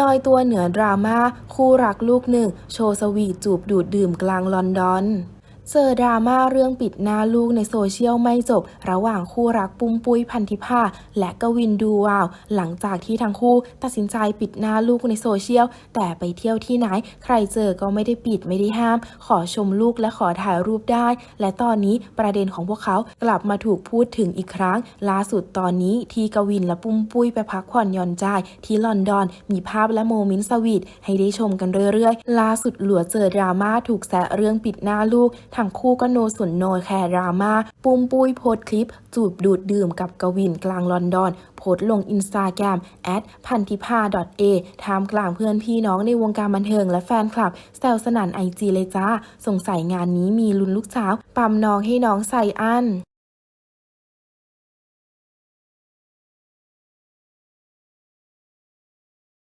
ลอยตัวเหนือดราม่าคู่รักลูกหนึ่ง โชว์สวีทจูบดูดดื่มกลางลอนดอน เจอดราม่าเรื่องปิดหน้าลูกในโซเชียลไม่จบ ระหว่างคู่รักปุ้มปุ้ยพันธิพาและกวินดูวาว หลังจากที่ทั้งคู่ตัดสินใจปิดหน้าลูกในโซเชียล แต่ไปเที่ยวที่ไหน ใครเจอก็ไม่ได้ปิดไม่ได้ห้าม ขอชมลูกและขอถ่ายรูปได้ และตอนนี้ประเด็นของพวกเขากลับมาถูกพูดถึงอีกครั้ง ล่าสุดตอนนี้ที่กวินและปุ้มปุ้ยไปพักผ่อนหย่อนใจที่ลอนดอน มีภาพและโมเมนต์สวีทให้ได้ชมกันเรื่อยๆ ล่าสุดหลัวเจอดราม่าถูกแซะเรื่องปิดหน้าลูกทั้งคู่ก็โนสนโนแคร์ดราม่าปุ้มปุ้ยโพสคลิป จูบดูดดื่มกับกวินกลางลอนดอน โพสลงอินสตาแกรมแอดพันธิพา .a ทามกลางเพื่อนพี่น้องในวงการบันเทิงและแฟนคลับ แซวสนั่นไอจีเลยจ้า สงสัยงานนี้มีลุ้นลูกสาวปั๊มน้องให้น้องใส่อัน